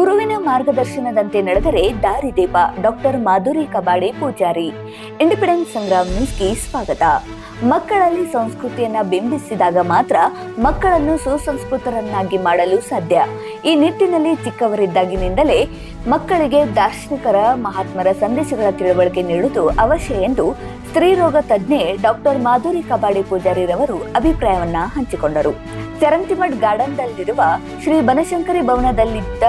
ಗುರುವಿನ ಮಾರ್ಗದರ್ಶನದಂತೆ ನಡೆದರೆ ದಾರಿದೀಪ ಡಾಕ್ಟರ್ ಮಾಧುರಿ ಕಬಾಡೆ ಪೂಜಾರಿ. ಇಂಡಿಪೆಂಡೆನ್ಸ್ ಸಂಗ್ರಾಮ್ ನ್ಯೂಸ್ಗೆ ಸ್ವಾಗತ. ಮಕ್ಕಳಲ್ಲಿ ಸಂಸ್ಕೃತಿಯನ್ನ ಬಿಂಬಿಸಿದಾಗ ಮಾತ್ರ ಮಕ್ಕಳನ್ನು ಸುಸಂಸ್ಕೃತರನ್ನಾಗಿ ಮಾಡಲು ಸಾಧ್ಯ. ಈ ನಿಟ್ಟಿನಲ್ಲಿ ಚಿಕ್ಕವರಿದ್ದಾಗಿನಿಂದಲೇ ಮಕ್ಕಳಿಗೆ ದಾರ್ಶನಿಕರ, ಮಹಾತ್ಮರ ಸಂದೇಶಗಳ ತಿಳುವಳಿಕೆ ನೀಡುವುದು ಅವಶ್ಯ ಎಂದು ಸ್ತ್ರೀರೋಗ ತಜ್ಞೆ ಡಾಕ್ಟರ್ ಮಾಧುರಿ ಕಬಾಡಿ ಪೂಜಾರಿರವರು ಅಭಿಪ್ರಾಯವನ್ನ ಹಂಚಿಕೊಂಡರು. ಚರಂತಿಮಠ್ ಗಾರ್ಡನ್ದಲ್ಲಿರುವ ಶ್ರೀ ಬನಶಂಕರಿ ಭವನದಲ್ಲಿದ್ದ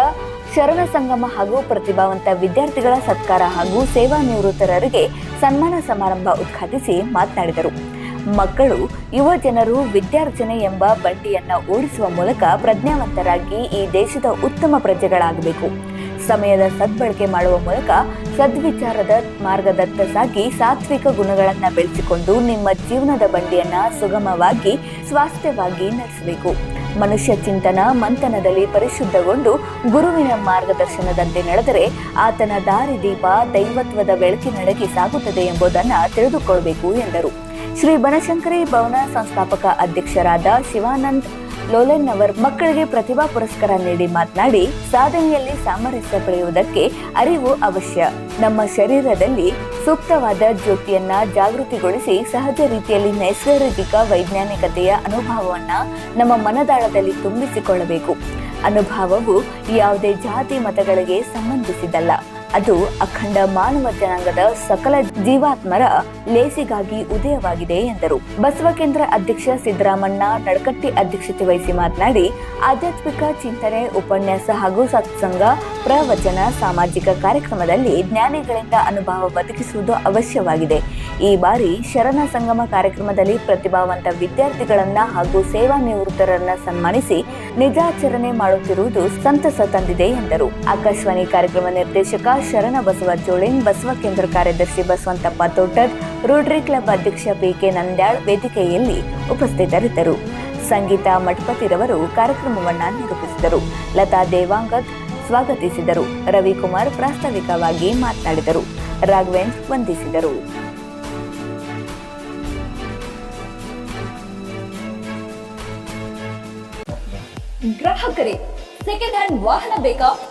ಶರಣ ಸಂಗಮ ಹಾಗೂ ಪ್ರತಿಭಾವಂತ ವಿದ್ಯಾರ್ಥಿಗಳ ಸತ್ಕಾರ ಹಾಗೂ ಸೇವಾ ನಿವೃತ್ತರರಿಗೆ ಸನ್ಮಾನ ಸಮಾರಂಭ ಉದ್ಘಾಟಿಸಿ ಮಾತನಾಡಿದರು. ಮಕ್ಕಳು, ಯುವ ಜನರು, ವಿದ್ಯಾರ್ಜನೆ ಎಂಬ ಬಂಡಿಯನ್ನು ಓಡಿಸುವ ಮೂಲಕ ಪ್ರಜ್ಞಾವಂತರಾಗಿ ಈ ದೇಶದ ಉತ್ತಮ ಪ್ರಜೆಗಳಾಗಬೇಕು. ಸಮಯದ ಸದ್ಬಳಕೆ ಮಾಡುವ ಮೂಲಕ ಸದ್ವಿಚಾರದ ಮಾರ್ಗದತ್ತ ಸಾಗಿ ಸಾತ್ವಿಕ ಗುಣಗಳನ್ನು ಬೆಳೆಸಿಕೊಂಡು ನಿಮ್ಮ ಜೀವನದ ಬಂಡಿಯನ್ನು ಸುಗಮವಾಗಿ, ಸ್ವಾಸ್ಥ್ಯವಾಗಿ ನಡೆಸಬೇಕು. ಮನುಷ್ಯ ಚಿಂತನ ಮಂಥನದಲ್ಲಿ ಪರಿಶುದ್ಧಗೊಂಡು ಗುರುವಿನ ಮಾರ್ಗದರ್ಶನದಂತೆ ನಡೆದರೆ ಆತನ ದಾರಿದೀಪ ದೈವತ್ವದ ಬೆಳಕಿನಡೆಗೆ ಸಾಗುತ್ತದೆ ಎಂಬುದನ್ನು ತಿಳಿದುಕೊಳ್ಳಬೇಕು ಎಂದರು. ಶ್ರೀ ಬನಶಂಕರಿ ಭವನ ಸಂಸ್ಥಾಪಕ ಅಧ್ಯಕ್ಷರಾದ ಶಿವಾನಂದ್ ಲೋಲೆನ್ ಅವರ್ ಮಕ್ಕಳಿಗೆ ಪ್ರತಿಭಾ ಪುರಸ್ಕಾರ ನೀಡಿ ಮಾತನಾಡಿ, ಸಾಧನೆಯಲ್ಲಿ ಸಾಮರಸ್ಯ ಪಡೆಯುವುದಕ್ಕೆ ಅರಿವು ಅವಶ್ಯ. ನಮ್ಮ ಶರೀರದಲ್ಲಿ ಸೂಕ್ತವಾದ ಜ್ಯೋತಿಯನ್ನ ಜಾಗೃತಿಗೊಳಿಸಿ ಸಹಜ ರೀತಿಯಲ್ಲಿ ನೈಸರ್ಗಿಕ ವೈಜ್ಞಾನಿಕತೆಯ ಅನುಭವವನ್ನ ನಮ್ಮ ಮನದಾಳದಲ್ಲಿ ತುಂಬಿಸಿಕೊಳ್ಳಬೇಕು. ಅನುಭವವು ಯಾವುದೇ ಜಾತಿ ಮತಗಳಿಗೆ ಸಂಬಂಧಿಸಿದಲ್ಲ. ಅದು ಅಖಂಡ ಮಾನವ ಜನಾಂಗದ ಸಕಲ ಜೀವಾತ್ಮರ ಲೇಸಿಗಾಗಿ ಉದಯವಾಗಿದೆ ಎಂದರು. ಬಸವ ಕೇಂದ್ರ ಅಧ್ಯಕ್ಷ ಸಿದ್ದರಾಮಣ್ಣ, ನಡಕಟ್ಟಿ ಅಧ್ಯಕ್ಷತೆ ವಹಿಸಿ ಮಾತನಾಡಿ, ಆಧ್ಯಾತ್ಮಿಕ ಚಿಂತನೆ, ಉಪನ್ಯಾಸ ಹಾಗೂ ಸತ್ಸಂಗ, ಪ್ರವಚನ, ಸಾಮಾಜಿಕ ಕಾರ್ಯಕ್ರಮದಲ್ಲಿ ಜ್ಞಾನಿಗಳಿಂದ ಅನುಭವ ಬದುಕಿಸುವುದು ಅವಶ್ಯವಾಗಿದೆ. ಈ ಬಾರಿ ಶರಣ ಸಂಗಮ ಕಾರ್ಯಕ್ರಮದಲ್ಲಿ ಪ್ರತಿಭಾವಂತ ವಿದ್ಯಾರ್ಥಿಗಳನ್ನ ಹಾಗೂ ಸೇವಾ ನಿವೃತ್ತರನ್ನ ಸನ್ಮಾನಿಸಿ ನಿಜಾಚರಣೆ ಮಾಡುತ್ತಿರುವುದು ಸಂತಸ ತಂದಿದೆ ಎಂದರು. ಆಕಾಶವಾಣಿ ಕಾರ್ಯಕ್ರಮ ನಿರ್ದೇಶಕ ಶರಣ ಬಸವ ಜೋಳಿನ್ ಬಸವ ಕೇಂದ್ರ ಕಾರ್ಯದರ್ಶಿ ಬಸವಂತಪ್ಪ ತೋಟದ್ ರೋಟರಿ ಕ್ಲಬ್ ಅಧ್ಯಕ್ಷ ಪಿ ಕೆ ನಂದ್ಯಾಳ್ ವೇದಿಕೆಯಲ್ಲಿ ಉಪಸ್ಥಿತರಿದ್ದರು. ಸಂಗೀತ ಮಠಪತಿರವರು ಕಾರ್ಯಕ್ರಮವನ್ನು ನಿರೂಪಿಸಿದರು. ಲತಾ ದೇವಾಂಗದ್ ಸ್ವಾಗತಿಸಿದರು. ರವಿಕುಮಾರ್ ಪ್ರಾಸ್ತಾವಿಕವಾಗಿ ಮಾತನಾಡಿದರು. ರಾಘವೇಂದ್ರ ವಂದಿಸಿದರು. ಗ್ರಾಹಕರೇ, ಸೆಕೆಂಡ್ ಹ್ಯಾಂಡ್ ವಾಹನ ಬೇಕಾ?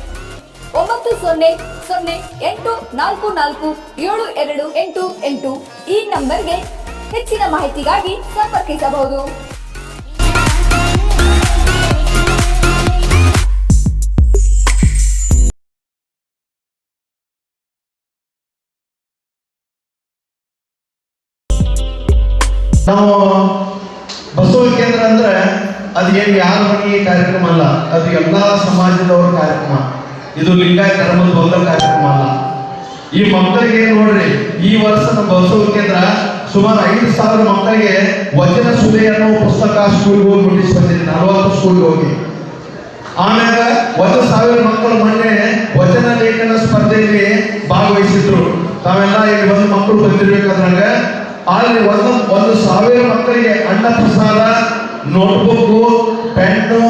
ಒಂಬತ್ತು ಸೊನ್ನೆ ಸೊನ್ನೆ ಎಂಟು ನಾಲ್ಕು ನಾಲ್ಕು ಏಳು ಎರಡು ಎಂಟು ಎಂಟು ಈ ನಂಬರ್ಗೆ ಹೆಚ್ಚಿನ ಮಾಹಿತಿಗಾಗಿ ಸಂಪರ್ಕಿಸಬಹುದು. ನಾವು ಬಸವ ಕೇಂದ್ರ ಅಂದ್ರೆ ಅದು ಏನು ಯಾರ ಮನೆಯ ಕಾರ್ಯಕ್ರಮ ಅಲ್ಲ, ಅದು ಎಲ್ಲ ಸಮಾಜದವರ ಕಾರ್ಯಕ್ರಮ. ಇದು ಲಿಂಗಾಯತ ಧರ್ಮದ ಬೌದ್ಧ ಕಾರ್ಯಕ್ರಮ ಅಲ್ಲ. ಈ ಮಕ್ಕಳಿಗೆ ನೋಡ್ರಿ, ಈ ವರ್ಷ ನಮ್ಮ ಬಸವ ಕೇಂದ್ರ ಸುಮಾರು ಐದು ಸಾವಿರ ಮಕ್ಕಳಿಗೆ ವಚನ ಸುಲೆ ಅನ್ನೋ ಪುಸ್ತಕ ಸ್ಕೂಲ್ಗೆ ಹೋಗಿ ಮುಟ್ಟಿಸಿ ಬಂದಿದೆ, ನಲವತ್ತು ಸ್ಕೂಲ್ಗೆ ಹೋಗಿ. ಆಮ್ಯಾಗ ಒಂದು ಸಾವಿರ ಮಕ್ಕಳು ಮೊನ್ನೆ ವಚನ ಲೇಖನ ಸ್ಪರ್ಧೆಯಲ್ಲಿ ಭಾಗವಹಿಸಿದ್ರು. ತಾವೆಲ್ಲ ಇಲ್ಲಿ ಬಂದು ಮಕ್ಕಳು ಬಂದಿರ್ಬೇಕಾದ್ರಾಗ ಅಲ್ಲಿ ಒಂದು ಒಂದು ಸಾವಿರ ಮಕ್ಕಳಿಗೆ ಅನ್ನ ಪ್ರಸಾದ ನೋಟ್ಬುಕ್ ಪೆನ್ನು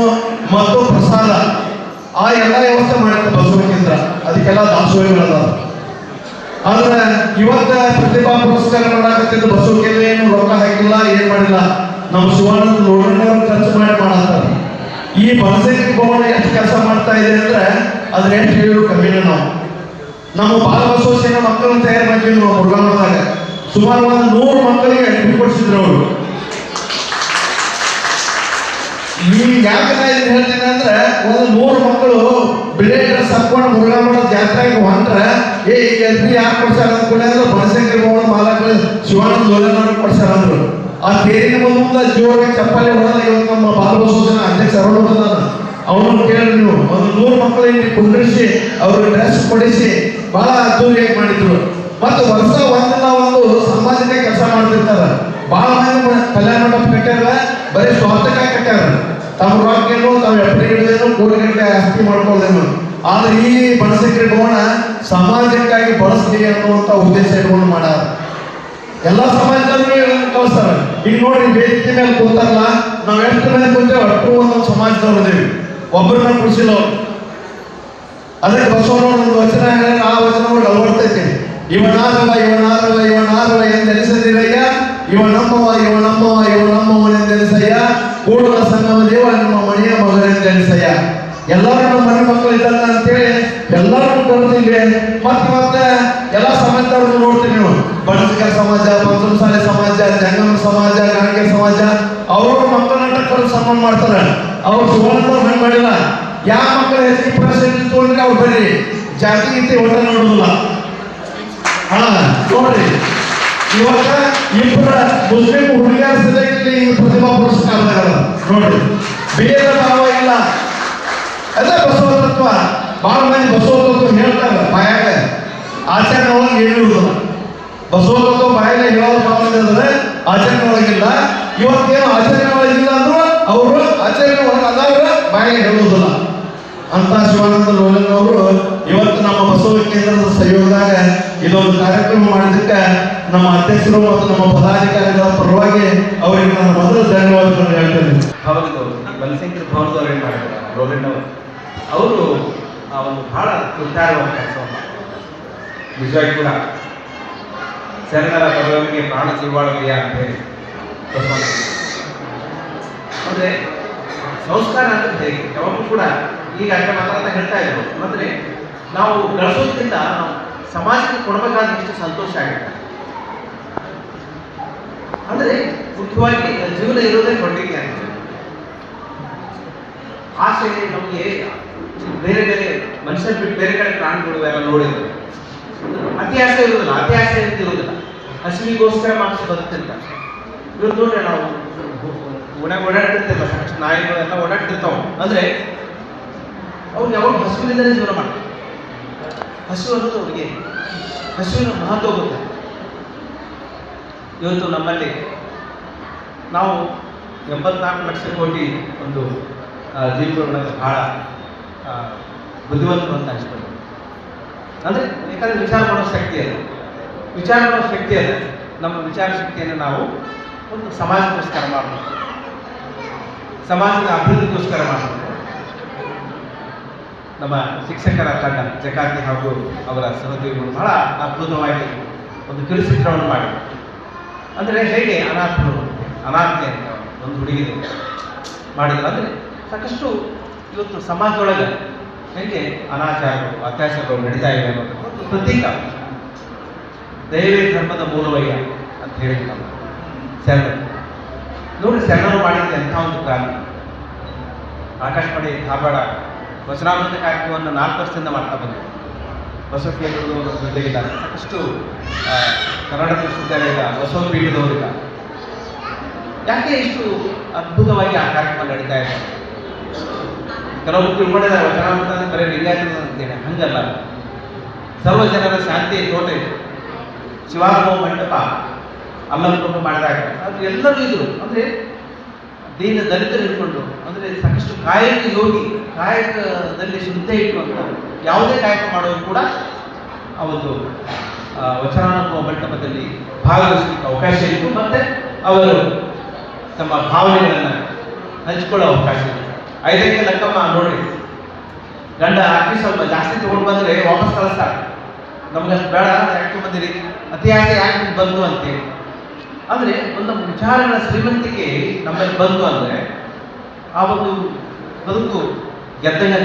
ಮತ್ತು ಪ್ರಸಾದ. ಆ ಎಲ್ಲ ವ್ಯವಸ್ಥೆ ಮಾಡಿತ್ತು ಬಸವ ಕೇಂದ್ರ ಅದಕ್ಕೆಲ್ಲ ದಾಸೋಹಿಗಳದ ಆದ್ರೆ ಇವತ್ತ ಪ್ರತಿಭಾ ಪುರಸ್ಕಾರ ಮಾಡಾಕತ್ತಿದ್ದು ಬಸವ ಕೇಂದ್ರ ಏನು ರೊಕ್ಕ ಹಾಕಿಲ್ಲ, ಏನ್ ಮಾಡಿಲ್ಲ. ನಮ್ಮ ಶಿವಾನಂದ ನೋಡೋಣ ಖರ್ಚು ಮಾಡಿ ಮಾಡತ್ತಾರ. ಈ ಬನಸಂಖ್ಯೆ ಭವನ ಎಷ್ಟು ಕೆಲಸ ಮಾಡ್ತಾ ಇದೆ ಅಂದ್ರೆ ಅದ್ರ ಎಷ್ಟು ಹೇಳಿದ್ರು ಕಮ್ಮಿನೇ ನಾವು. ನಮ್ಮ ಬಾಲ ಬಸವ ಸೇನಾ ಮಕ್ಕಳನ್ನ ತಯಾರು ಮಾಡ್ತೀವಿ ನಾವು ಸುಮಾರು ಒಂದು ನೂರು ಮಕ್ಕಳಿಗೆ ಕೊಡಿಸಿದ್ರು ಅವರು. ಈ ಯಾಕೆ ಇದನ್ನ ಹೇಳ್ತೀನಿ ಅಂದ್ರೆ ಒಂದು ನೂರು ಮಕ್ಕಳು ಬಿಳೆ ಡ್ರೆಸ್ ಹಾಕೊಂಡು ಮುರುಘಾ ಮಾಡೋ ಜಾತ್ರೆಗೆ ಹೊಂಟ್ರೆ, ಏ, ಈಗ ಬಿ ಯಾರು ಕೊಡ್ಸಾರ ಅಂದ್ಕೊಂಡೆ ಅಂದ್ರೆ ಬನಶಂಕರಿ ಭವನ ಮಾಲಕರು ಶಿವಾನಂದ ಲೋಲನವ್ರು ಕೊಡ್ಸಾರ ಅಂದ್ರು. ಆ ತೇರಿನ ಮುಂದೆ ಜೋರಾಗಿ ಚಪ್ಪಲಿ ಹೊಡೆದ ಇವತ್ತು ನಮ್ಮ ಬಾಲಬಸವನ ಅಧ್ಯಕ್ಷ ಅರುಣ ಬಂದಾನ ಅವನು ಕೇಳಿ ನೀವು. ಒಂದು ನೂರು ಮಕ್ಕಳಿಗೆ ಕುಂಡ್ರಿಸಿ ಅವ್ರಿಗೆ ಡ್ರೆಸ್ ಕೊಡಿಸಿ, ಬಹಳ ಅದ್ದೂರಿಯಾಗಿ ಮಾಡಿದ್ರು. ಮತ್ತು ವರ್ಷ ಒಂದಲ್ಲ ಒಂದು ಸಾಮಾಜಿಕ ಕೆಲಸ ಮಾಡ್ತಿರ್ತಾರ. ಬಹಳ ಮಂದಿ ಕಲ್ಯಾಣ ಮಂಟಪ ಕಟ್ಟ್ಯಾರ ಬರೀ ಸ್ವಾರ್ಥಕ್ಕಾಗಿ ಕಟ್ಟ್ಯಾರ ತಮ್ಮ ರೊಕ್ಕೇನು ತಾವು ಎಪ್ಪಡಿ ಹಿಡಿದೇನು ಕೋಟಿ ಗಂಟೆ ಆಸ್ತಿ ಮಾಡ್ಕೊಳ್ಳೇನು ಆದ್ರೆ ಈ ಬನಶಂಕರಿ ಭವನ ಸಮಾಜಕ್ಕಾಗಿ ಬಳಸಲಿ ಅನ್ನುವಂಥ ಉದ್ದೇಶ ಇಟ್ಕೊಂಡು ಮಾಡ್ಯಾರ ಎಲ್ಲ ಸಮಾಜದವ್ರಿಗೆ ಕಳಿಸ್ತಾರ. ಈಗ ನೋಡಿ ವೇದಿಕೆ ಮೇಲೆ ಕೂತಾರಲ್ಲ, ನಾವ್ ಎಷ್ಟು ಮೇಲೆ ಕೂತೇವೆ? ಅಷ್ಟು ಒಂದೊಂದು ಸಮಾಜದವ್ರು ಅದೇವಿ ಒಬ್ಬರನ್ನ ಕುಡಿಸಿಲ್ಲ ಅದಕ್ಕೆ ಬಸವನ ಒಂದು ವಚನ ಹೇಳಿದ್ರೆ ಆ ವಚನಗಳು ಅಳವಡ್ತೈತಿ ಇವನಾದವ ಇವನಾದವ ಇವನಾದವ ಎಂದೆನಿಸದಿರಯ್ಯ ಇವ ನಮ್ಮವ ಇವ ನಮ್ಮವ ಇವ ನಮ್ಮವನೆಂದೆನಿಸಯ್ಯ ಕೂಡುವ ಸಂಗಮ ದೇವ, ನಿಮ್ಮ ಮನೆಯ ಮಗನೆಂದೆನಿಸಯ್ಯ ಎಲ್ಲರೂ ನಮ್ಮ ಮನೆ ಮಕ್ಕಳು ಇದ್ದಲ್ಲ ಅಂತೇಳಿ ಎಲ್ಲರನ್ನು ಕರೆದಿವೆ ಮತ್ತೆ ಮತ್ತೆ ಎಲ್ಲ ಸಮಾಜದವ್ರನ್ನು ನೋಡ್ತೀವಿ ನೀವು. ಬಣಸಿಕ ಸಮಾಜ ಪಂಚಮಸಾಲೆ ಸಮಾಜ, ಜಂಗಮ ಸಮಾಜ ಗಾಣಿಗೆ ಸಮಾಜ, ಅವರು ಮಕ್ಕಳ ನಾಟಕರು ಸನ್ಮಾನ ಮಾಡ್ತಾರೆ. ಅವ್ರು ಸುವರ್ಣ ಹಂಗೆ ಮಾಡಿಲ್ಲ. ಯಾವ ಮಕ್ಕಳು ಹೆಚ್ಚಿಗೆ ಪರಿಸ್ಥಿತಿ ತಗೊಂಡ್ರೆ ಅವ್ರು ಬರ್ರಿ ಜಾತಿ ಗೀತಿ ಒಟ್ಟ ನೋಡುದಿಲ್ಲ. ಹಾ, ನೋಡ್ರಿ. ಇವಾಗ ಇಬ್ಬರ ಮುಸ್ಲಿಂ ಹುಡುಗಿಯರ ಈ ಪ್ರತಿಭಾ ಪುರಸ್ಕಾರದಾಗ ನೋಡಿ, ಬೇರೆ ಭಾವ ಇಲ್ಲ. ಅದೇ ಬಸವ ತತ್ವ ಬಹಳ ಮಂದಿ ಬಸವ ತತ್ವ ಹೇಳ್ತಾರೆ, ಬಾಯಾಗ. ಆಚರಣೆ ಒಳಗೆ ಇರುವುದಿಲ್ಲ ಬಸವ ತತ್ವ ಬಾಯಾಗ ಹೇಳೋದು ಅಂದ್ರೆ ಆಚರಣೆ ಒಳಗಿಲ್ಲ ಇವತ್ತೇನು ಆಚರಣೆ ಒಳಗಿಲ್ಲ ಅಂದ್ರು ಅವರು ಆಚರಣೆ ಒಳಗೆ ಅದಾದ್ರೆ ಬಾಯಾಗ ಹೇಳುವುದಿಲ್ಲ. ಅಂತ ಶಿವಾನಂದ ಅವರು ಇವತ್ತು ನಮ್ಮ ಬಸವ ಕೇಂದ್ರದ ಸಹಯೋಗದಾಗ ಇದೊಂದು ಕಾರ್ಯಕ್ರಮ ಮಾಡಿದಕ್ಕೆ ನಮ್ಮ ಅಧ್ಯಕ್ಷರು ಮತ್ತು ನಮ್ಮ ಪದಾಧಿಕಾರಿಗಳ ಪರವಾಗಿ ಅವರಿಗೆ ನಾನು ಮೊದಲು ಧನ್ಯವಾದಗಳನ್ನು ಹೇಳ್ತೇನೆ ಹೌದು ಬನಶಂಕರಿ ಭವನದವ್ರು ಏನು ಮಾಡಿದ್ರು? ರೋಲಿನವರು ಅವರು. ಆ ಒಂದು ಬಹಳ ಉದ್ದಾರವಾದ ಕೆಲಸವನ್ನು ನಿಜವಾಗಿ ಕೂಡ ಶರಣರ ಪದವಿಗೆ ಪ್ರಾಣ ಜೀವಾಳವಿಯ ಅಂತ ಹೇಳಿ ಅಂದರೆ ಸಂಸ್ಕಾರ ಅಂದ್ರೆ ಹೇಗೆ? ಯಾವಾಗಲೂ ಕೂಡ ಈಗ ಮಾತ್ರ ಅಂತ ಹೇಳ್ತಾ ಇದ್ರು. ಅಂದ್ರೆ ನಾವು ಗಳಿಸೋದ್ರಿಂದ ನಾವು ಸಮಾಜಕ್ಕೆ ಕೊಡಬೇಕಾದ ಎಷ್ಟು ಸಂತೋಷ ಆಗುತ್ತೆ ಅಂದ್ರೆ ಮುಖ್ಯವಾಗಿ ಜೀವನ ಇರೋದೇ ಕೊಡ್ಲಿಕ್ಕೆ ಅಂತ ಆಸೆ ನಮಗೆ ಬೇರೆ ಬೇರೆ ಮನುಷ್ಯರು ಬಿಟ್ಟು ಬೇರೆ ಕಡೆ ಪ್ರಾಣಿಗಳು ಎಲ್ಲ ನೋಡಿದ್ರು. ಅತಿ ಆಸೆ ಇರೋದಿಲ್ಲ ಅತಿ ಆಸೆ ಅಂತ ಇರುವುದಿಲ್ಲ. ಹಸಿವಿಗೋಸ್ಕರ ಮಾತ್ರ ಬದುಕ್ತಿರ್ತಾರೆ ಇವತ್ತು ನೋಡ್ರಿ ನಾವು ಓಡಾ ಓಡಾಡ್ತಿರ್ತಿಲ್ಲ ಸಾಕಷ್ಟು ನಾಯಿಗಳು ಎಲ್ಲ ಓಡಾಡ್ತಿರ್ತಾವ ಅಂದ್ರೆ ಅವ್ರು ಯಾವಾಗ ಹಸುವಿನಿಂದಲೇ ಜೀವನ ಮಾಡ್ತಾರೆ ಹಸು ಅನ್ನೋದು ಅವ್ರಿಗೆ ಹಸುವಿನ ಮಹತ್ವ ಗೊತ್ತೆ? ಇವತ್ತು ನಮ್ಮಲ್ಲಿ ನಾವು ಎಂಬತ್ನಾಲ್ಕು ಲಕ್ಷ ಕೋಟಿ ಒಂದು ಜೀವಿಗಳೊಳಗೆ ಆ, ಬುದ್ಧಿವಂತರು ಅಂತ ಅನ್ಸ್ಕೊಂಡು ಅಂದರೆ ಯಾಕಂದರೆ ವಿಚಾರ ಮಾಡೋ ಶಕ್ತಿ ಅಲ್ಲ. ವಿಚಾರ ಮಾಡೋ ಶಕ್ತಿ ಅಲ್ಲ. ನಮ್ಮ ವಿಚಾರ ಶಕ್ತಿಯನ್ನು ನಾವು ಒಂದು ಸಮಾಜಕ್ಕೋಸ್ಕರ ಮಾಡಬೇಕು ಸಮಾಜದ ಅಭಿವೃದ್ಧಿಗೋಸ್ಕರ ಮಾಡಬೇಕು ನಮ್ಮ ಶಿಕ್ಷಕರ ತಂಡ, ಜಕಾತಿ ಹಾಗೂ ಅವರ ಸಹೋದ್ಯೋಗಿಗಳು ಬಹಳ ಅದ್ಭುತವಾಗಿ ಒಂದು ಕಿರುಚಿತ್ರವನ್ನು ಮಾಡಿ ಅಂದರೆ ಹೇಗೆ ಅನಾಥರು, ಅನಾಥೆ ಒಂದು ಹುಡುಗಿದೆ ಮಾಡಿದ್ರು. ಅಂದರೆ ಸಾಕಷ್ಟು ಇವತ್ತು ಸಮಾಜದೊಳಗೆ ಹೇಗೆ ಅನಾಚಾರಗಳು ಅತ್ಯಾಚಾರಗಳು ನಡೀತಾ ಇವೆ ಅನ್ನೋದು ಒಂದು ಪ್ರತೀಕ. ದೈವೇ ಧರ್ಮದ ಮೂಲವಯ್ಯ ಅಂತ ಹೇಳಿದ್ರು. ನಮ್ಮ ನೋಡಿ ಶರಣರು ಮಾಡಿದ್ದೆ ಎಂಥ ಒಂದು ಕ್ರಾಂತಿ. ಆಕಾಶವಾಣಿ ಧಾರವಾಡ ವಚನಾಮೃತ ಕಾರ್ಯಕ್ರಮವನ್ನು ನಾಲ್ಕು ವರ್ಷದಿಂದ ಮಾಡ್ತಾ ಬಂದರು ಬಸವ ಕೇಂದ್ರದವರು ಇಲ್ಲ ಸಾಕಷ್ಟು ಕರ್ನಾಟಕ ವಿಶ್ವವಿದ್ಯಾಲಯದ ಬಸವ ಪೀಠದವರಿಲ್ಲ ಯಾಕೆ ಇಷ್ಟು ಅದ್ಭುತವಾಗಿ ಆ ಕಾರ್ಯಕ್ರಮ ನಡೀತಾ ಇದೆ? ಕೆಲವು ತಿಳ್ಕೊಂಡಿದ್ದಾರೆ ವಚನಾಮೃತ ಬರೀ ಲಿಂಗಾಯತ ಅಂತೇಳಿ ಹಂಗಲ್ಲ. ಸರ್ವ ಜನರ ಶಾಂತಿ, ತೋಟೆ ಶಿವಾಗಮ ಮಂಟಪ ಅಲ್ಲಂಕೊಂಡು ಮಾಡಿದಾಗ ಅದು ಎಲ್ಲರೂ ಇದ್ರು. ಅಂದರೆ ದೀನ ದಲಿತರು ಇಟ್ಕೊಂಡು ಅಂದರೆ ಸಾಕಷ್ಟು ಕಾಯಕ ಯೋಗಿ ಕಾಯಕದಲ್ಲಿ ಶುದ್ಧ ಇಟ್ಟುವಂಥ ಯಾವುದೇ ಕಾಯಕ ಮಾಡೋರು ಕೂಡ ಆ, ವಚನಾನುಭವ ಮಂಟಪದಲ್ಲಿ ಭಾಗವಹಿಸಲಿಕ್ಕೆ ಅವಕಾಶ ಇತ್ತು. ಮತ್ತೆ ಅವರು ತಮ್ಮ ಭಾವನೆಗಳನ್ನು ಹಂಚಿಕೊಳ್ಳೋ ಅವಕಾಶ ಇತ್ತು. ಐದಕ್ಕೆ ಲಕ್ಕಮ್ಮ ನೋಡಿ ಗಂಡ ಅಕ್ಕಿ ಸ್ವಲ್ಪ ಜಾಸ್ತಿ ತಗೊಂಡು ಬಂದ್ರೆ ವಾಪಸ್ ಕಳಿಸ್ತಾರೆ ನಮ್ಗೆ ಅಷ್ಟು ಬೇಡ ಯಾಕೆ ಬಂದಿರಿ? ಅತಿ ಆಸೆ ಯಾಕೆ ಬಂದು ಅಂತೇಳಿ. ಅಂದರೆ ಒಂದು ವಿಚಾರಗಳ ಶ್ರೀಮಂತಿಕೆ ನಮ್ಮಲ್ಲಿ ಬಂತು ಅಂದ್ರೆ ಆ ಒಂದು ಬದುಕು ಗೆದ್ದಂಗೆ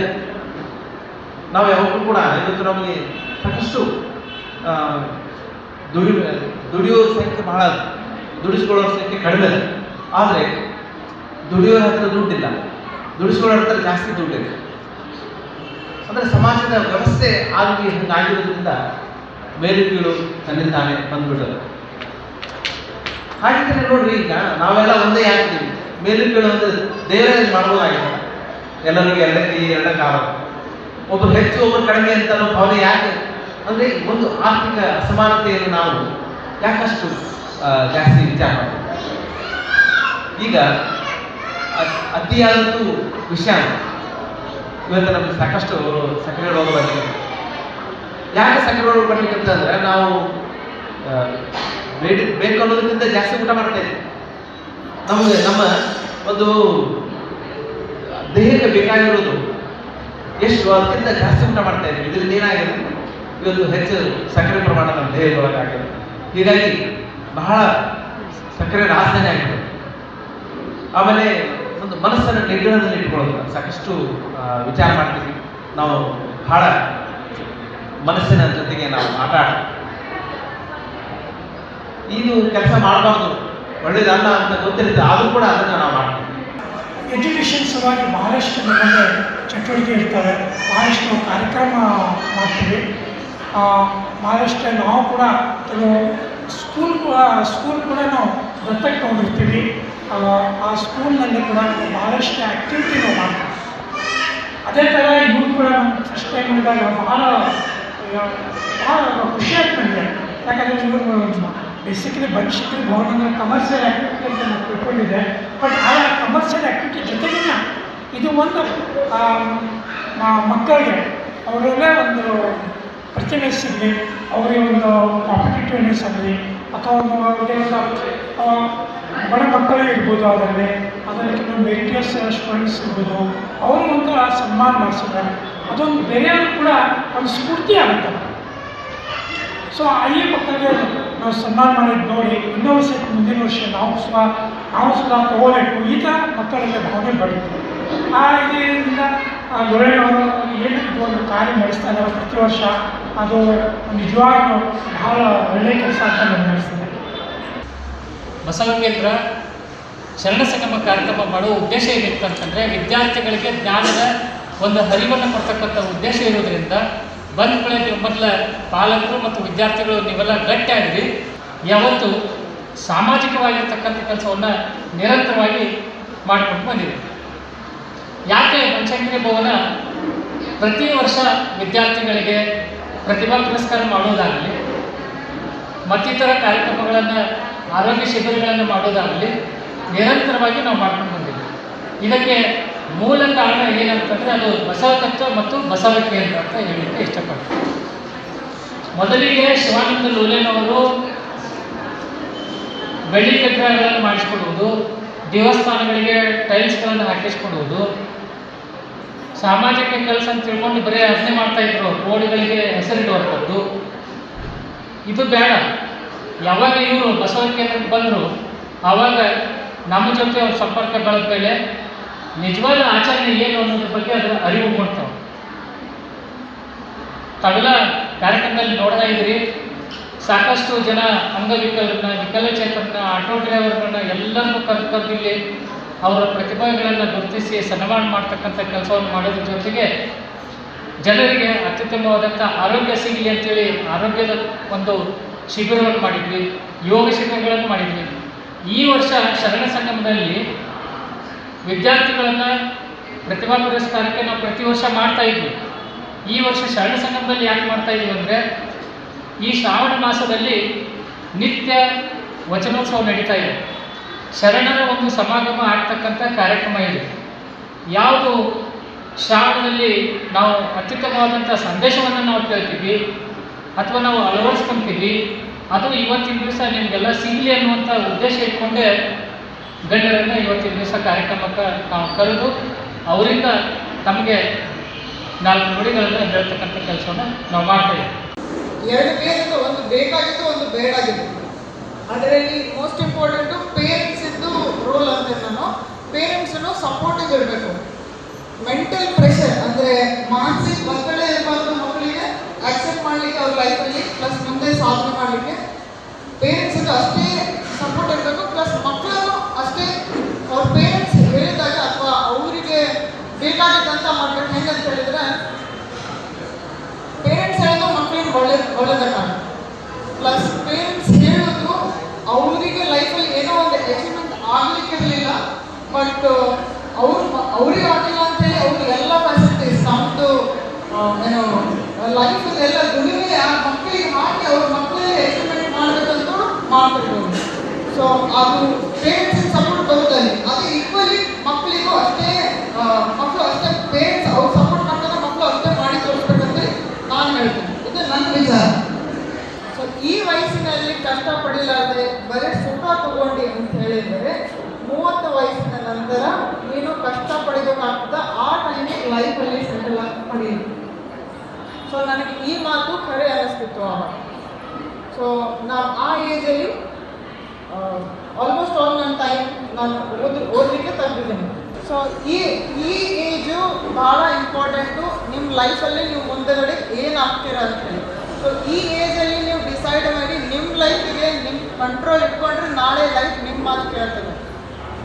ನಾವು ಯಾವಾಗಲೂ ಕೂಡ ಇವತ್ತು ನಮಗೆ ಸಾಕಷ್ಟು ದುಡಿ, ದುಡಿಯೋ ಸಂಖ್ಯೆ ಬಹಳ ದುಡಿಸ್ಕೊಳ್ಳೋ ಸಂಖ್ಯೆ ಕಡಿಮೆ ಇದೆ ಆದರೆ ದುಡಿಯೋ ಹತ್ರ ದುಡ್ಡಿಲ್ಲ. ದುಡಿಸ್ಕೊಳ್ಳೋ ಹತ್ರ ಜಾಸ್ತಿ ದುಡ್ಡಿದೆ. ಅಂದರೆ ಸಮಾಜದ ವ್ಯವಸ್ಥೆ ಆಗಿ ಹಂಗಾಗಿರೋದ್ರಿಂದ ಮೇಲೆ ಕೀಳು ತನ್ನಿಂದಾನೆ ಬಂದ್ಬಿಡೋದು. ಹಾಗಿದ್ರೆ ನೋಡ್ರಿ ಈಗ ನಾವೆಲ್ಲ ಒಂದೇ ಹಾಕ್ತೀವಿ ಮೇಲೆ ಕೇಳೋದು ದೇವರೇ ಮಾಡ್ಬೋದಾಗಿದೆ. ಎಲ್ಲರಿಗೂ ಎರಡಕ್ಕೆ ಎರಡ ಕಾಲ ಒಬ್ಬರು ಹೆಚ್ಚು ಒಬ್ಬರು ಕಡಿಮೆ ಅಂತ ಭಾವನೆ ಯಾಕೆ? ಅಂದ್ರೆ ಒಂದು ಆರ್ಥಿಕ ಅಸಮಾನತೆಯನ್ನು ನಾವು ಯಾಕಷ್ಟು ಜಾಸ್ತಿ ವಿಚಾರ ಈಗ ಅತಿಯಾದದ್ದು ವಿಷಯ ಇವತ್ತು ನಮ್ಗೆ ಸಾಕಷ್ಟು ಸಕ್ಕರೆ ರೋಗ ಯಾಕೆ ಸಕ್ಕರೆ ರೋಗ ಬರ್ಲಿಕ್ಕೆ ಅಂತಂದ್ರೆ ನಾವು ಬೇಡ ಬೇಕು ಅನ್ನೋದಕ್ಕಿಂತ ಜಾಸ್ತಿ ಊಟ ಮಾಡ್ತಾ ಇದ್ದೀವಿ ನಮಗೆ, ನಮ್ಮ ಒಂದು ದೇಹಕ್ಕೆ ಬೇಕಾಗಿರೋದು ಎಷ್ಟು ಅದಕ್ಕಿಂತ ಜಾಸ್ತಿ ಊಟ ಮಾಡ್ತಾ ಇದ್ದೀವಿ. ಇದರಿಂದ ಏನಾಗಿದೆ? ಇವತ್ತು ಹೆಚ್ಚು ಸಕ್ಕರೆ ಪ್ರಮಾಣ ನಮ್ಮ ದೇಹದೊಳಗಾಗಿದೆ ಹೀಗಾಗಿ ಬಹಳ ಸಕ್ಕರೆ ರಾಸನೆ ಆಗಿದೆ ಆಮೇಲೆ ಒಂದು ಮನಸ್ಸನ್ನು ನಿಗ್ರಹದಲ್ಲಿ ಇಟ್ಕೊಳ್ಳೋದು. ಸಾಕಷ್ಟು ವಿಚಾರ ಮಾಡ್ತೀವಿ. ನಾವು ಬಹಳ ಮನಸ್ಸಿನ ಜೊತೆಗೆ ನಾವು ಆಟ ಆಡ್ತೀವಿ ಇದು ಕೆಲಸ ಮಾಡಬಾರ್ದು. ಒಳ್ಳೇದಲ್ಲ ಅಂತ ಗೊತ್ತಿರುತ್ತೆ ಆದರೂ ಕೂಡ ಅದನ್ನು ನಾವು ಮಾಡ್ತೀವಿ. ಎಜುಕೇಷನ್ ಸಲುವಾಗಿ ಬಹಳಷ್ಟು ನಮಗೆ ಚಟುವಟಿಕೆ ಇರ್ತವೆ ಬಹಳಷ್ಟು ಕಾರ್ಯಕ್ರಮ ಮಾಡ್ತೀವಿ. ಬಹಳಷ್ಟು ನಾವು ಕೂಡ ಕೆಲವು ಸ್ಕೂಲ್ ಸ್ಕೂಲ್ ಕೂಡ ನಾವು ದತ್ತಕ್ಕೆ ತಗೊಂಡಿರ್ತೀವಿ ಆ, ಸ್ಕೂಲ್ನಲ್ಲಿ ಕೂಡ ಬಹಳಷ್ಟು ಆ್ಯಕ್ಟಿವಿಟಿ ನಾವು ಮಾಡ್ತೀವಿ. ಅದೇ ಥರ ಇವರು ಕೂಡ ನಮ್ಮ ಫಸ್ಟ್ ಟೈಮ್ ಇದ್ದಾಗ ಭಾಳ ಭಾಳ ಖುಷಿ ಆಗ್ತದೆ. ಯಾಕಂದರೆ ಇವರು ಬೇಸಿಕಲಿ ಭವಿಷ್ಯಕ್ಕೆ ಭವನ ಕಮರ್ಷಿಯಲ್ ಆ್ಯಕ್ಟಿವಿಟಿ ಅಂತ ನಾನು ತಿಳ್ಕೊಂಡಿದ್ದೆ ಬಟ್ ಆ ಕಮರ್ಷಿಯಲ್ ಆ್ಯಕ್ಟಿವಿಟಿ ಜೊತೆಗಿನ ಇದು ಒಂದು ಮಕ್ಕಳಿಗೆ ಅವರಲ್ಲೇ ಒಂದು ಪ್ರತಿಭೆ ಇರಲಿ ಅವರಿಗೆ ಒಂದು ಕಾಂಪಿಟೇಟಿವ್ನೆಸ್ ಆಗಲಿ, ಅಥವಾ ಒಂದು ಅವರಿಗೆ ಬಡ ಮಕ್ಕಳೇ ಇರ್ಬೋದು ಅದರಲ್ಲಿ ಅದರಲ್ಲಿ ಕೆಲವು ಮೆರಿಟಿಯಸ್ ಸ್ಟೂಡೆಂಟ್ಸ್ ಇರ್ಬೋದು, ಅವರು ಒಂಥರ ಸನ್ಮಾನ ಮಾಡಿಸಿದ್ದಾರೆ ಅದೊಂದು ಬೇರೆಯವರು ಕೂಡ ಒಂದು ಸ್ಫೂರ್ತಿ ಆಗುತ್ತೆ. ಸೊ ಅಲ್ಲಿ ಮಕ್ಕಳಿಗೆ ನಾವು ಸನ್ಮಾನ ಮಾಡಿದ್ದು ನೋಡಿ ಇನ್ನೊಂದು ವರ್ಷ ಮುಂದಿನ ವರ್ಷ ನಾವು ಸಹ ನಾವು ಸಹ ತಗೋಬೇಕು. ಈ ಥರ ಮಕ್ಕಳಲ್ಲಿ ಭಾವನೆ ಬರುತ್ತೆ. ಆ ಇದರಿಂದ ಆ ಲೋರೇನವರು ಏನು ಒಂದು ಕಾರ್ಯ ನಡೆಸ್ತಾ ಇದ್ದಾರೆ. ಪ್ರತಿ ವರ್ಷ ಅದು ನಿಜವಾಗ್ಲೂ ಬಹಳ ಒಳ್ಳೆಯ ಕೆಲಸ ಅಂತ ನಡೆಸ್ತಾರೆ ಬಸವಂಗೇಂದ್ರ ಶರಣ ಸಂಗಮ ಕಾರ್ಯಕ್ರಮ ಮಾಡುವ ಉದ್ದೇಶ ಏನಿತ್ತು ಅಂತಂದರೆ ವಿದ್ಯಾರ್ಥಿಗಳಿಗೆ ಜ್ಞಾನದ ಒಂದು ಹರಿವನ್ನು ಕೊಡ್ತಕ್ಕಂಥ ಉದ್ದೇಶ ಇರೋದ್ರಿಂದ ಬಂದ ಕಡೆ ನೀವು ಮೊದಲ ಪಾಲಕರು ಮತ್ತು ವಿದ್ಯಾರ್ಥಿಗಳು ನೀವೆಲ್ಲ ಗಟ್ಟಿಯಾಗಿರಿ. ಯಾವತ್ತು ಸಾಮಾಜಿಕವಾಗಿರ್ತಕ್ಕಂಥ ಕೆಲಸವನ್ನು ನಿರಂತರವಾಗಿ ಮಾಡಿಕೊಂಡು ಬಂದಿದೆ ಯಾಕೆ ಬನಶಂಕರಿ ಭವನ ಪ್ರತಿ ವರ್ಷ ವಿದ್ಯಾರ್ಥಿಗಳಿಗೆ ಪ್ರತಿಭಾ ಪುರಸ್ಕಾರ ಮಾಡೋದಾಗಲಿ, ಮತ್ತಿತರ ಕಾರ್ಯಕ್ರಮಗಳನ್ನು, ಆರೋಗ್ಯ ಶಿಬಿರಗಳನ್ನು ಮಾಡೋದಾಗಲಿ ನಿರಂತರವಾಗಿ ನಾವು ಮಾಡ್ಕೊಂಡು ಬಂದಿದ್ದೀವಿ ಇದಕ್ಕೆ ಮೂಲ ಕಾರಣ ಏನಂತಂದರೆ ಅದು ಬಸವ ತತ್ವ ಮತ್ತು ಬಸವ ಕೇಂದ್ರ ಅಂತ ಹೇಳಲಿಕ್ಕೆ ಇಷ್ಟಪಡ್ತೀನಿ. ಮೊದಲಿಗೆ ಶಿವಾನಂದ ಲೋಲೆನವರು ಬೆಳ್ಳಿ ಕಟ್ಟಡಗಳನ್ನು ಮಾಡಿಸ್ಕೊಡುವುದು, ದೇವಸ್ಥಾನಗಳಿಗೆ ಟೈಲ್ಸ್ಗಳನ್ನು ಹಾಕಿಸ್ಕೊಡುವುದು, ಸಾಮಾಜಿಕ ಕೆಲಸ ಅಂತ ತಿಳ್ಕೊಂಡು ಬರೀ ಅರ್ಜಿ ಮಾಡ್ತಾ ಇದ್ರು. ರೋಡ್ಗಳಿಗೆ ಹೆಸರಿಡುವಂಥದ್ದು ಇದು ಬೇಡ. ಯಾವಾಗ ಇವರು ಬಸವ ಕೇಂದ್ರಕ್ಕೆ ಬಂದರು ಆವಾಗ ನಮ್ಮ ಜೊತೆ ಸಂಪರ್ಕ ಬೆಳೆದ ಮೇಲೆ ನಿಜವಾದ ಆಚರಣೆ ಏನು ಅನ್ನೋದ್ರ ಬಗ್ಗೆ ಅದರ ಅರಿವು ಕೊಡ್ತಾವೆ ತಾವೆಲ್ಲ ಕಾರ್ಯಕ್ರಮದಲ್ಲಿ ನೋಡ್ತಾ ಇದ್ರಿ ಸಾಕಷ್ಟು ಜನ ಅಂಗವಿಕಲರನ್ನ ವಿಕಲಚೇತನ ಆಟೋ ಡ್ರೈವರ್ಗಳನ್ನ ಎಲ್ಲರನ್ನೂ ಇಲ್ಲಿ ಅವರ ಪ್ರತಿಭೆಗಳನ್ನು ಗುರುತಿಸಿ ಸನ್ಮಾನ ಮಾಡ್ತಕ್ಕಂಥ ಕೆಲಸವನ್ನು ಮಾಡೋದ್ರ ಜೊತೆಗೆ ಜನರಿಗೆ ಅತ್ಯುತ್ತಮವಾದಂಥ ಆರೋಗ್ಯ ಸಿಗಲಿ ಅಂತೇಳಿ ಆರೋಗ್ಯದ ಒಂದು ಶಿಬಿರವನ್ನು ಮಾಡಿದ್ವಿ, ಯೋಗ ಶಿಬಿರಗಳನ್ನು ಮಾಡಿದ್ವಿ. ಈ ವರ್ಷ ಶರಣ ಸಂಗಮದಲ್ಲಿ ವಿದ್ಯಾರ್ಥಿಗಳನ್ನು ಪ್ರತಿಭಾ ಪುರಸ್ಕಾರಕ್ಕೆ ನಾವು ಪ್ರತಿ ವರ್ಷ ಮಾಡ್ತಾ ಇದ್ವಿ. ಈ ವರ್ಷ ಶರಣ ಸಂಗಮದಲ್ಲಿ ಯಾಕೆ ಮಾಡ್ತಾ ಇದ್ವಿ ಅಂದರೆ, ಈ ಶ್ರಾವಣ ಮಾಸದಲ್ಲಿ ನಿತ್ಯ ವಚನೋತ್ಸವ ನಡೀತಾ ಇದೆ. ಶರಣರ ಒಂದು ಸಮಾಗಮ ಆಗ್ತಕ್ಕಂಥ ಕಾರ್ಯಕ್ರಮ ಇದೆ. ಯಾವುದು ಶ್ರಾವಣದಲ್ಲಿ ನಾವು ಅತ್ಯುತ್ತಮವಾದಂಥ ಸಂದೇಶವನ್ನು ನಾವು ಕೇಳ್ತೀವಿ, ಅಥವಾ ನಾವು ಅಳವಡಿಸ್ಕೊಂತೀವಿ, ಅದು ಇವತ್ತಿನ ದಿವಸ ನಿಮಗೆಲ್ಲ ಸಿಗಲಿ ಅನ್ನುವಂಥ ಉದ್ದೇಶ ಇಟ್ಕೊಂಡೇ ಗಣ್ಯರನ್ನು ಇವತ್ತಿನ ದಿವಸ ಕಾರ್ಯಕ್ರಮಕ್ಕೆ ನಾವು ಕರೆದು ಅವರಿಂದ ತಮಗೆ ನಾಲ್ಕು ನುಡಿಗಳನ್ನು ಹೇಳ್ತಕ್ಕಂಥ ಕೆಲಸವನ್ನು ನಾವು ಮಾಡ್ತೇವೆ. ಎರಡು ಬೇಸಿದ್ದು ಒಂದು ಬೇಕಾಗಿತ್ತು ಒಂದು ಬೇಡಾಗಿತ್ತು ಅದರಲ್ಲಿ ಮೋಸ್ಟ್ ಇಂಪಾರ್ಟೆಂಟು ಪೇರೆಂಟ್ಸಿದ್ದು ರೋಲ್ ಅಂತ ನಾನು. ಪೇರೆಂಟ್ಸನ್ನು ಸಪೋರ್ಟಿವ್ ಇರಬೇಕು. ಮೆಂಟಲ್ ಪ್ರೆಷರ್ ಅಂದರೆ ಮಾನಸಿಕ ಒತ್ತಡ ಇರಬಾರ್ದು ಮಕ್ಕಳಿಗೆ. ಅಕ್ಸೆಪ್ಟ್ ಮಾಡಲಿಕ್ಕೆ ಅವ್ರ ಲೈಫಲ್ಲಿ ಪ್ಲಸ್ ಮುಂದೆ ಸಾಧನೆ ಮಾಡಲಿಕ್ಕೆ. ಪೇರೆಂಟ್ಸ್ ಅಷ್ಟೇ ಮಕ್ಕಳಿಗೆ ಒಳ್ಳೆ ಒಳ್ಳೇದಕ್ಕಾಗುತ್ತೆ ಪ್ಲಸ್ ಪೇರೆಂಟ್ಸ್ ಹೇಳೋದು ಅವರಿಗೆ ಲೈಫಲ್ಲಿ ಏನೋ ಒಂದು ಅಚೀವ್ಮೆಂಟ್ ಆಗ್ಲಿಕ್ಕಿರಲಿಲ್ಲ ಬಟ್ ಅವ್ರು ಅವ್ರಿಗೆ ಆಗಿಲ್ಲ ಅಂತೇಳಿ ಅವ್ರಿಗೆ ಎಲ್ಲ ಫೆಸಿಲಿಟೀಸ್ ನಮ್ಮದು ಏನು ಲೈಫ್ ಎಲ್ಲ ದುಡಿಮೆ ಆ ಮಕ್ಕಳಿಗೆ ಹಾಕಿ ಅವ್ರ ಮಕ್ಕಳಿಗೆ ಅಚೀವ್ಮೆಂಟ್ ಮಾಡಬೇಕಂತ ಮಾಡ್ತಿರ್ಬೋದು. ಸೊ ಅದು ಪೇರೆಂಟ್ಸ್ ಸಪೋರ್ಟ್ ಬರುತ್ತದೆ ಅದು ಈಕ್ವಲಿ ಮಕ್ಕಳಿಗೂ ಅಷ್ಟೇ ಸೊ ಈ ವಯಸ್ಸಿನಲ್ಲಿ ಕಷ್ಟ ಪಡಿಲಾರದೆ ಬರೀ ಸುಖ ತಗೊಂಡಿ ಅಂತ ಹೇಳಿದರೆ ಮೂವತ್ತು ವಯಸ್ಸಿನ ನಂತರ ನೀನು ಕಷ್ಟ ಪಡಿಬೇಕಾಗ್ತದೆ ಆ ಟೈಮಿಗೆ ಅಲ್ಲಿ ಸೆಟಲ್ ಆಗಿ ಸೊ ನನಗೆ ಈ ಮಾತು ಕರೆ ಅನ್ನಿಸ್ತಿತ್ತು ಆವಾಗ. ಸೊ ನಾನು ಆ ಏಜಲ್ಲಿ ಆಲ್ಮೋಸ್ಟ್ ಆಲ್ ನನ್ನ ಟೈಮ್ ನಾನು ಓದ್, ಓದಲಿಕ್ಕೆ ತಂದಿದ್ದೀನಿ. ಸೊ ಈ ಈ ಏಜು ಭಾಳ ಇಂಪಾರ್ಟೆಂಟು ನಿಮ್ಮ ಲೈಫಲ್ಲಿ ನೀವು ಮುಂದೆಗಡೆ ಏನಾಗ್ತೀರ ಅಂತ ಹೇಳಿ. ಸೊ ಈ ಏಜಲ್ಲಿ ನೀವು ಡಿಸೈಡ್ ಮಾಡಿ ನಿಮ್ಮ ಲೈಫಿಗೆ ನಿಮ್ಮ ಕಂಟ್ರೋಲ್ ಇಟ್ಕೊಂಡ್ರೆ ನಾಳೆ ಲೈಫ್ ನಿಮ್ಮ ಮಾತು ಕೇಳ್ತದೆ.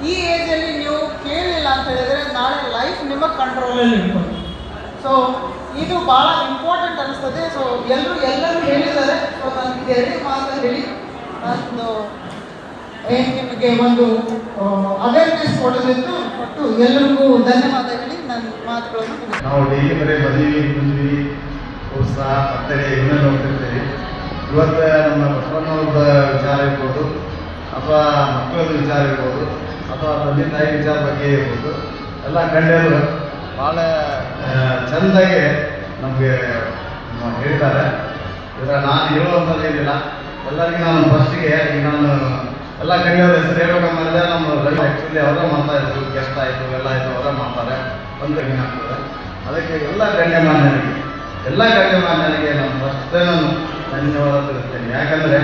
ಈ ಏಜಲ್ಲಿ ನೀವು ಕೇಳಿಲ್ಲ ಅಂತ ಹೇಳಿದರೆ ನಾಳೆ ಲೈಫ್ ನಿಮ್ಮ ಕಂಟ್ರೋಲಲ್ಲಿ ಇಟ್ಕೊಂಡು ಸೊ ಇದು ಭಾಳ ಇಂಪಾರ್ಟೆಂಟ್ ಅನಿಸ್ತದೆ. ಸೊ ಎಲ್ಲರೂ ಎಲ್ಲರೂ ಹೇಳಿದ್ದಾರೆ. ಸೊ ನಾನು ಎರಡು ಮಾತು ಹೇಳಿ. ನಾನು ಏನು ನಿಮಗೆ ಒಂದು ಅವೇರ್ನೆಸ್ ಕೊಡೋದಿತ್ತು ಕೊಟ್ಟು ಎಲ್ಲರಿಗೂ ಧನ್ಯವಾದ ಹೇಳಿ ನನ್ನ ಮಾತುಗಳನ್ನು. ನಾವು ಡೈಲಿ ಬರೀ ಉತ್ಸಾಹ ಪತ್ತಡೆ ಇನ್ನೂ ನೋಡ್ತಿರ್ತೀವಿ ಇವತ್ತು ನಮ್ಮ ಬಸವಣ್ಣವ್ರದ ವಿಚಾರ ಇರ್ಬೋದು, ಅಥವಾ ಮಕ್ಕಳ ವಿಚಾರ ಇರ್ಬೋದು, ಅಥವಾ ತಂದೆ ತಾಯಿ ವಿಚಾರ ಬಗ್ಗೆ ಇರ್ಬೋದು, ಎಲ್ಲ ಗಣ್ಯರು ಭಾಳ ಚೆಂದಾಗಿ ನಮಗೆ ಹೇಳ್ತಾರೆ. ಇದರ ನಾನು ಹೇಳುವಂಥದ್ದು ಏನಿಲ್ಲ. ಎಲ್ಲರಿಗೂ ನಾನು ಫಸ್ಟಿಗೆ ಈಗ ನಾನು ಎಲ್ಲ ಗಣ್ಯರ ಹೆಸರು ಹೇಳ್ಬೇಕಂದ್ರೆ ನಮ್ಮ ಆ್ಯಕ್ಚುಲಿ ಅವರೇ ಮಾಡ್ತಾ ಇದ್ರು ಗೆಸ್ಟ್ ಆಯಿತು, ಎಲ್ಲ ಆಯಿತು, ಅವರೇ ಮಾಡ್ತಾರೆ. ಒಂದು ಆಗ್ತದೆ ಅದಕ್ಕೆ ಎಲ್ಲ ಗಣ್ಯಮಾನ್ಯರಿಗೆ ಎಲ್ಲ ಕಡೆ ನಾನು ಫಸ್ಟ್ ನಾನು ಧನ್ಯವಾದ ತಿಳಿಸ್ತೇನೆ. ಯಾಕಂದರೆ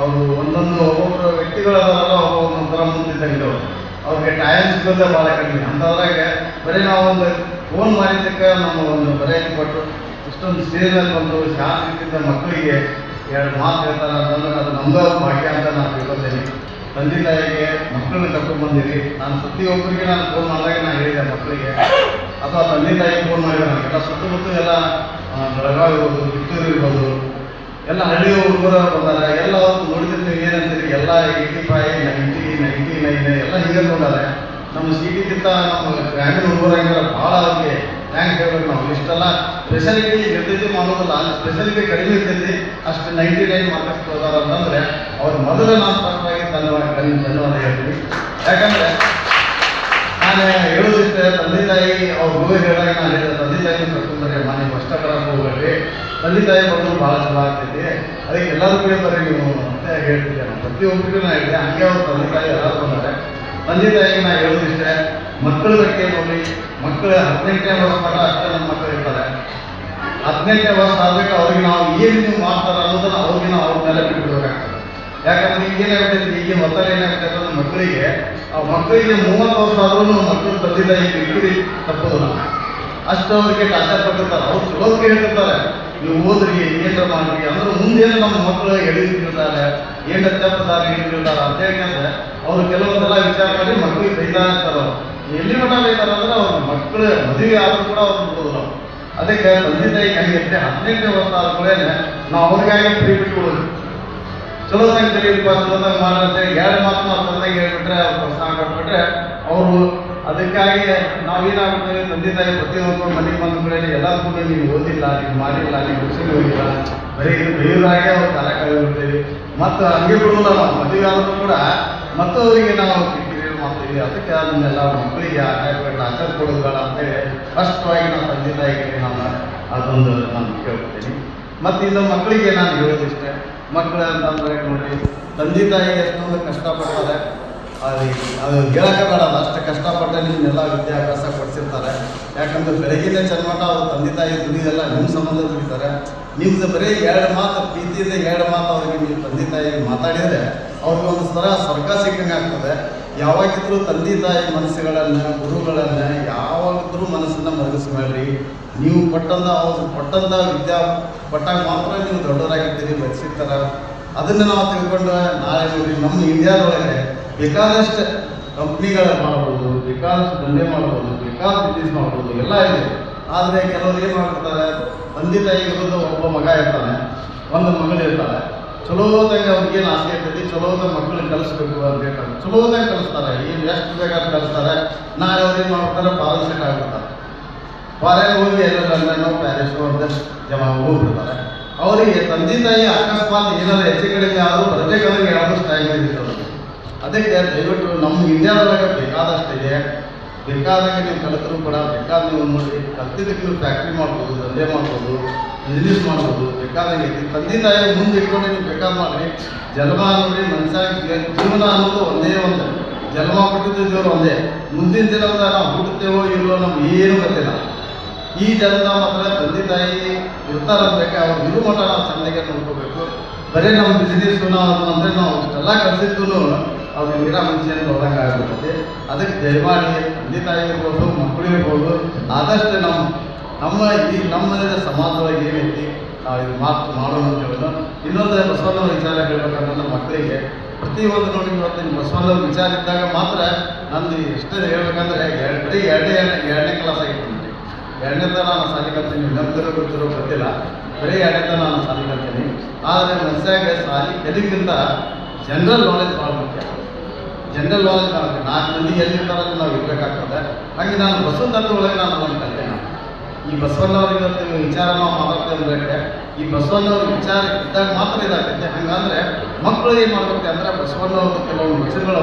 ಅವರು ಒಂದೊಂದು ಒಬ್ಬೊಬ್ಬರು ವ್ಯಕ್ತಿಗಳಲ್ಲ ಒಬ್ಬೊಬ್ಬರು ಥರ ಮುಂದಿದ್ದಂಗೆ ಅವರು ಅವ್ರಿಗೆ ಟೈಮ್ ಸಿಗೋದೇ ಭಾಳ ಕಡಿಮೆ. ಅಂಥದ್ರಾಗೆ ಬರೀ ನಾವು ಒಂದು ಫೋನ್ ಮಾಡಿದ್ದಕ್ಕೆ ನಮ್ಮ ಒಂದು ಬರೆಯನ್ನು ಕೊಟ್ಟು ಇಷ್ಟೊಂದು ಸ್ಟೇಜಲ್ಲಿ ಬಂದು ಇದ್ದಿದ್ದ ಮಕ್ಕಳಿಗೆ ಎರಡು ಮಾತು ಹೇಳ್ತಾರೆ ಅಂತಂದ್ರೆ ಅದು ನಮ್ಮದೇ ಭಾಗ್ಯ ಅಂತ ನಾನು ತಿಳ್ಕೊತೇನೆ ತಂದೆ ತಾಯಿಗೆ ಮಕ್ಕಳನ್ನ ಕರ್ಕೊಂಡು ಬಂದಿರಿ. ನಾನು ಪ್ರತಿಯೊಬ್ಬರಿಗೆ ನಾನು ಫೋನ್ ಮಾಡಿದಾಗ ನಾನು ಹೇಳಿದೆ ಮಕ್ಕಳಿಗೆ. ಅಥವಾ ತಂದೆ ತಾಯಿಗೆ ಫೋನ್ ಮಾಡಿದೆ ನನಗೆಲ್ಲ ಸುತ್ತಮುತ್ತ ಎಲ್ಲ ಬೆಳಗಾವಿ ಇರ್ಬೋದು ಕಿತ್ತೂರು ಇರ್ಬೋದು, ಎಲ್ಲ ಹಳ್ಳಿ ಹುಡುಗರು ಬಂದಾರೆ, ಎಲ್ಲ ನೋಡಿದ್ರೆ ಏನಂತೀರಿ ಎಲ್ಲ eighty five ninety ninety nine ಎಲ್ಲ ಹೀಗೆ ನೋಡಾರೆ ನಮ್ಮ ಸಿಟಿಗಿಂತ ನಮ್ಮ ಗ್ರಾಮೀಣ ಹುಡುಗರು ಹೆಂಗಾರ ಭಾಳ ಅವ್ರಿಗೆ ಹ್ಯಾಂಗೆ ಹೇಳ್ಬೇಕು ನಾವು. ಇಷ್ಟೆಲ್ಲ ಸ್ಪೆಷಾಲಿಟಿ ಇರ್ತೈತಿ ಮಾಡೋದಿಲ್ಲ ಅಲ್ಲಿ ಸ್ಪೆಷಾಲಿಟಿ ಕಡಿಮೆ ಇರ್ತೈತಿ ಅಷ್ಟು ನೈಂಟಿ ನೈನ್ ಮಾರ್ಕ್ಸ್ ಹೋದಾರ ಅಂತಂದರೆ ಅವ್ರು ಮೊದಲು ನಾನು ಸ್ಪಷ್ಟವಾಗಿ ಧನ್ಯವಾದ ಧನ್ಯವಾದ ಹೇಳ್ತೀನಿ. ಯಾಕಂದ್ರೆ ನಾನು ಹೇಳೋದಿಷ್ಟೇ ತಂದೆ ತಾಯಿ ಅವ್ರು ಗುರು ಹೇಳಿದಾಗ ನಾನು ಹೇಳಿದೆ ತಂದೆ ತಾಯಿ ಕರ್ಕೊಂಡ್ರೆ ಮನೆ ಕಷ್ಟ ಬರಕ್ಕೆ ಹೋಗ್ಬೇಡ್ರಿ. ತಂದೆ ತಾಯಿ ಬಂದು ಭಾಳ ಚಲೋ ಆಗ್ತೈತಿ. ಅದಕ್ಕೆ ಎಲ್ಲರೂ ಕೂಡ ಬರ್ರಿ ನೀವು ಅಂತ ಹೇಳ್ತಿದ್ದೆ. ನಾನು ಪ್ರತಿಯೊಬ್ಬರಿಗೂ ನಾನು ಹೇಳಿದೆ, ಹಂಗೆ ಅವ್ರು ತಂದೆ ತಾಯಿ ಎಲ್ಲರೂ ಬಂದಾರೆ. ತಂದೆ ತಾಯಿಗೆ ನಾನು ಹೇಳೋದಿಷ್ಟೇ, ಮಕ್ಕಳ ಬಗ್ಗೆ ನೋಡಿ, ಮಕ್ಕಳು ಹದಿನೆಂಟನೇ ವರ್ಷ ಮಟ್ಟ ಅಷ್ಟೇ ನಮ್ಮ ಮಕ್ಕಳು ಇರ್ತಾರೆ. ಹದಿನೆಂಟನೇ ವರ್ಷ ಆಗಬೇಕು ಅವ್ರಿಗೆ ನಾವು ಏನು ಮಾಡ್ತಾರೆ ಅನ್ನೋದನ್ನ ಅವ್ರಿಗೆ ನಾವು ಅವ್ರ ಮೇಲೆ ಬಿಟ್ಬಿಡ್ಬೇಕಾಗ್ತದೆ ಯಾಕಂದ್ರೆ ಈಗ ಏನಾಗ್ತೈತಿ ಈಗಿನ ಒತ್ತಡ ಏನಾಗ್ತೈತೆ ಅಂದ್ರೆ ಮಕ್ಕಳಿಗೆ, ಆ ಮಕ್ಕಳಿಗೆ ಮೂವತ್ತು ವರ್ಷ ಆದ್ರೂ ಮಕ್ಕಳು ತಂದೆ ಈಗ ಕಿರಿಕಿರಿ ತಪ್ಪೋದಿಲ್ಲ ಅಷ್ಟು ಅವ್ರಿಗೆ ಕಷ್ಟ ಪಟ್ಟಿರ್ತಾರೆ, ಅವ್ರು ಚಲೋದಕ್ಕೆ ಹೇಳ್ತಿರ್ತಾರೆ ನೀವು ಓದ್ರಿ ಏನಾರ ಮಾಡ್ರಿ, ಅಂದ್ರೆ ಮುಂದೇನು ನಮ್ಮ ಮಕ್ಕಳು ಎಳಿತಿರ್ತಾರೆ, ಏನು ತಪ್ಪ ದಾರಿ ಹಿಡಿದಿರ್ತಾರೆ ಅಂತ ಹೇಳ್ಕೊಂಡ್ರೆ, ಅವ್ರು ಕೆಲವೊಂದೆಲ್ಲ ವಿಚಾರ ಮಾಡಿ ಮಕ್ಕಳಿಗೆ ಬೈತಾ ಇರ್ತಾರೆ ಎಲ್ಲಿ ಮಠ ಬೈತಾರೆ ಅಂದ್ರೆ ಅವ್ರ ಮಕ್ಕಳು ಮದುವೆ ಆದ್ರೂ ಕೂಡ ಅವ್ರು ಬಿಡೋದಿಲ್ಲ. ಅದಕ್ಕೆ ತಂದೆ ತಾಯಿ ಹೆಂಗಿರುತ್ತೆ ಹದಿನೆಂಟನೇ ವರ್ಷ ಆದ್ಮೇಲೆ ನಾವು ಅವ್ರಿಗಾಗಿ ಫ್ರೀ ಬಿಟ್ಕೊಡೋದು ಚಲೋದಂಗೆ ಕಲಿಯಲ್ಪ ಚಲೋದಂಗೆ ಎರಡು ಮಾತು ನಾವು ತಂದಂಗೆ ಹೇಳ್ಬಿಟ್ರೆ ಪ್ರೋತ್ಸಾಹ ಕೊಟ್ಬಿಟ್ರೆ ಅವರು ಅದಕ್ಕಾಗಿ ನಾವೇನಾಗ್ತೇವೆ ತಂದೆ ತಾಯಿ ಪ್ರತಿಯೊಬ್ಬರು ಮನೆ ಬಂದ ಕಡೆ ಎಲ್ಲರೂ ಕೂಡ ನೀವು ಓದಿಲ್ಲ, ನೀವು ಮಾಡಿಲ್ಲ, ನೀವು ಕೃಷಿ ಹೋಗಿಲ್ಲ, ಬರೀ ಬೇರಾಗೆ ಅವ್ರು ಕಾಲ ಕಳೆದಿರ್ತೀವಿ ಮತ್ತು ಹಂಗೆ ಬಿಡೋಲ್ಲ ನಾವು, ಮದುವೆ ಆದರೂ ಕೂಡ ಮತ್ತು ಅವರಿಗೆ ನಾವು ಕ್ರಿಯೇಟ್ ಮಾಡ್ತೀವಿ. ಅದಕ್ಕೆ ಅದನ್ನೆಲ್ಲ ಮಕ್ಕಳಿಗೆ ಆಟ ಆಚಾರ ಕೊಡೋದು ಬೇಡ ಅಂತೇಳಿ ಸ್ಪಷ್ಟವಾಗಿ ನಾವು ತಂದೆ ತಾಯಿಗೆ ನಾನು ಅದೊಂದು ನಾನು ಕೇಳ್ತೀನಿ ಮತ್ತು ಇನ್ನು ಮಕ್ಕಳಿಗೆ ನಾನು ಹೇಳೋದಿಷ್ಟೇ ಮಕ್ಕಳು ಅಂತಂದ್ರೆ ನೋಡ್ರಿ ತಂದೆ ತಾಯಿಗೆ ಎಷ್ಟೊಂದು ಕಷ್ಟಪಡ್ತಾರೆ. ಅಲ್ಲಿ ಅದು ಹೇಳಕ್ಕೆ ಬೇಡ ಅದು ಅಷ್ಟು ಕಷ್ಟಪಟ್ಟು ನಿಮ್ಮನ್ನೆಲ್ಲ ವಿದ್ಯಾಭ್ಯಾಸ ಕೊಡ್ಸಿರ್ತಾರೆ. ಯಾಕಂದ್ರೆ ಬೆಳಗಿನ ಚನ್ಮಟ ಅವ್ರ ತಂದೆ ತಾಯಿ ದುಡಿದೆಲ್ಲ ನಿಮ್ಮ ಸಂಬಂಧ ದುಡಿತಾರೆ. ನಿಮ್ದು ಬರೀ ಎರಡು ಮಾತು, ಪ್ರೀತಿಯಿಂದ ಎರಡು ಮಾತು ಅವ್ರಿಗೆ ನಿಮ್ಮ ತಂದೆ ತಾಯಿ ಮಾತಾಡಿದರೆ ಅವ್ರಿಗೊಂದು ಸ್ವರ, ಸ್ವರ್ಗ ಸಿಕ್ಕಂಗೆ ಆಗ್ತದೆ ಯಾವಾಗಿದ್ರೂ ತಂದೆ ತಾಯಿ ಮನಸ್ಸುಗಳನ್ನು, ಗುರುಗಳನ್ನು ಯಾವಾಗಿದ್ರೂ ಮನಸ್ಸನ್ನು ಮರಗಿಸ್ಬೇಡ್ರಿ ನೀವು ಕೊಟ್ಟಂತ ಅವರು ಕೊಟ್ಟಂತ ವಿದ್ಯಾ ಕೊಟ್ಟಾಗ ಮಾತ್ರ ನೀವು ದೊಡ್ಡವರಾಗಿದ್ದೀರಿ ಬೆಳೆಸಿರ್ತಾರ ಅದನ್ನು ನಾವು ತಿಳ್ಕೊಂಡು ನಾಳೆ ನೋಡಿ ನಮ್ಮ ಇಂಡಿಯಾದೊಳಗೆ ಬೇಕಾದಷ್ಟು ಕಂಪ್ನಿಗಳ ಮಾಡ್ಬೋದು, ಬೇಕಾದಷ್ಟು ದಂಧೆ ಮಾಡ್ಬೋದು, ಬೇಕಾದ ಬಿಸ್ನೆಸ್ ಮಾಡ್ಬೋದು, ಎಲ್ಲ ಇದೆ. ಆದರೆ ಕೆಲವರು ಏನು ಮಾಡ್ತಾರೆ ತಂದೆ ತಾಯಿ ವಿರುದ್ಧ ಒಬ್ಬ ಮಗ ಇರ್ತಾನೆ, ಒಂದು ಮಗಳು ಇರ್ತಾಳೆ. ಚಲೋದಂಗೆ ಅವ್ರಿಗೇನು ಆಸೆ ಇರ್ತೈತಿ? ಚಲೋದ ಮಕ್ಕಳನ್ನ ಕಲಿಸ್ಬೇಕು ಅಂತ ಹೇಳ್ತಾರೆ. ಚಲೋದಾಗ ಕಲಿಸ್ತಾರೆ. ಏನು ಎಷ್ಟು ಬೇಕಾದ್ರೆ ಕಲಿಸ್ತಾರೆ? ನಾಳೆ ಅವ್ರು ಏನು ಮಾಡ್ತಾರೆ? ಪಾರದರ್ಶಕ ಆಗ್ಬಿಡ್ತಾರೆ. ಫಾರಿನ್ ಹೋಗಿ ಎಲ್ಲ ಲಂಡನ್ನು ಪ್ಯಾರಿಸು ಅಂತ ಜಮ ಹೋಗ್ಬಿಡ್ತಾರೆ. ಅವರಿಗೆ ತಂದೆ ತಾಯಿ ಅಕಸ್ಮಾತ್ ಏನಾದ್ರು ಹೆಚ್ಚು ಕಡಿಮೆ ಆದರೂ ಬರಬೇಕಾದಂಗೆ ಯಾವ್ದು ಟೈಮ್ ಇರ್ತದೆ ಅದಕ್ಕೆ ದಯವಿಟ್ಟು ನಮ್ಮ ಇಂಡಿಯಾದೊಳಗೆ ಬೇಕಾದಷ್ಟಿದೆ ಬೇಕಾದಾಗ ನೀವು ಕಲಿತರೂ ಕೂಡ ಬೇಕಾದ ನೀವು ನೋಡಿ. ಕಲ್ತಿದ್ದಕ್ಕೆ ನೀವು ಫ್ಯಾಕ್ಟ್ರಿ ಮಾಡ್ಬೋದು, ದಂಧೆ ಮಾಡ್ಬೋದು. ಬಿಸ್ನೆಸ್ ಮಾಡ್ಬೋದು ಬೇಕಾದಂಗೆ ತಾಯಿ ಮುಂದೆ ಇಟ್ಕೊಂಡು ನೀವು ಬೇಕಾದ ಮಾಡಿರಿ. ಜನ್ಮ ನೋಡಿ ಮನುಷ್ಯ ಜೀವನ ಅನ್ನೋದು ಒಂದೇ ಒಂದು. ಜನ್ಮ ಕೊಟ್ಟಿದ್ದು ದೇವರು ಒಂದೇ. ಮುಂದಿನ ದಿನದ ನಾವು ಹುಟ್ಟುತ್ತೇವೋ ಇಲ್ಲೋ ನಮ್ಗೆ ಏನು ಗೊತ್ತಿಲ್ಲ. ಈ ಜನ್ಮದ ಮಾತ್ರ ತಂದೆ ತಾಯಿ ಇರ್ತಾರಂಬೇಕು ಅವ್ರು ಇರು ಮಟ್ಟ ನಾವು ಚಂದಾಗೆ ನೋಡ್ಕೋಬೇಕು. ಬರೀ ನಮ್ಮ ಬಿಸಿನೆಸ್ ನಾವು ಅಂದರೆ ನಾವು ಇಷ್ಟೆಲ್ಲ ಕಲಿಸಿದ್ದು ಅವ್ರಿಗೆ ನೀರ ಮುಂಚೆಯನ್ನು ಹೋದಂಗೆ ಆಗ್ಬಿಡುತ್ತೆ ಅದಕ್ಕೆ ದಯಮಾಡಿ ತಂದೆ ತಾಯಿ ಇರ್ಬೋದು, ಮಕ್ಕಳು ಇರ್ಬೋದು, ಆದಷ್ಟು ನಮ್ಮ ನಮ್ಮ ಈ ನಮ್ಮ ಸಮಾಜದೊಳಗೆ ಏನೈತಿ ನಾವು ಇದು ಮಾತು ಮಾಡೋಣ ಇನ್ನೊಂದು ಬಸವಣ್ಣನ ವಿಚಾರ ಹೇಳ್ಬೇಕಂತಂದ್ರೆ ಮಕ್ಕಳಿಗೆ ಪ್ರತಿಯೊಂದು ನೋಡಿ ಇವತ್ತಿನ ಬಸವಣ್ಣನ ವಿಚಾರ ಇದ್ದಾಗ ಮಾತ್ರ ನಂದು ಎಷ್ಟು ಹೇಳ್ಬೇಕಂದ್ರೆ ಎರಡು ಬರೀ ಎರಡನೇ ಎರಡನೇ ಕ್ಲಾಸ್ ಆಗಿರ್ತೀನಿ ಎರಡನೇ ತನ ನಾನು ಸಾಲಿ ಕಲ್ತೀನಿ. ನಮ್ದಿರೋ ಗೊತ್ತಿರೋ ಗೊತ್ತಿಲ್ಲ. ಬರೀ ಎರಡನೇದ ನಾನು ಸಾಲಿ ಕಲ್ತೀನಿ. ಆದರೆ ಮನುಷ್ಯಾಗ ಸಾಲಿ ಕಲಿಗಿಂತ ಜನರಲ್ ನಾಲೆಜ್ ಭಾಳ ಮುಖ್ಯ. ಜನರಲ್ ನಾಲೆಜ್ ನಾಲ್ಕು ಮಂದಿ ಎಲ್ಲಿರ್ತಾರಲ್ಲಿ ನಾವು ಇರಬೇಕಾಗ್ತದೆ. ಹಾಗೆ ನಾನು ಬಸವ ತತ್ವ ಒಳಗೆ ನಾನು ಒಂದು ಕಲಿತೆ ನಾನು ಈ ಬಸವಣ್ಣವ್ರಿಗೆ ಇವತ್ತು ವಿಚಾರ ನಾವು ಮಾತಾಡ್ತೇವೆ ಈ ಬಸವಣ್ಣವ್ರ ವಿಚಾರ ಇದ್ದಾಗ ಮಾತ್ರ ಇದಾಗುತ್ತೆ. ಹಂಗಂದ್ರೆ ಮಕ್ಕಳು ಏನು ಮಾಡ್ಬೇಕು ಅಂದ್ರೆ ಬಸವಣ್ಣವ್ರ ಕೆಲವೊಂದು ವಚನಗಳು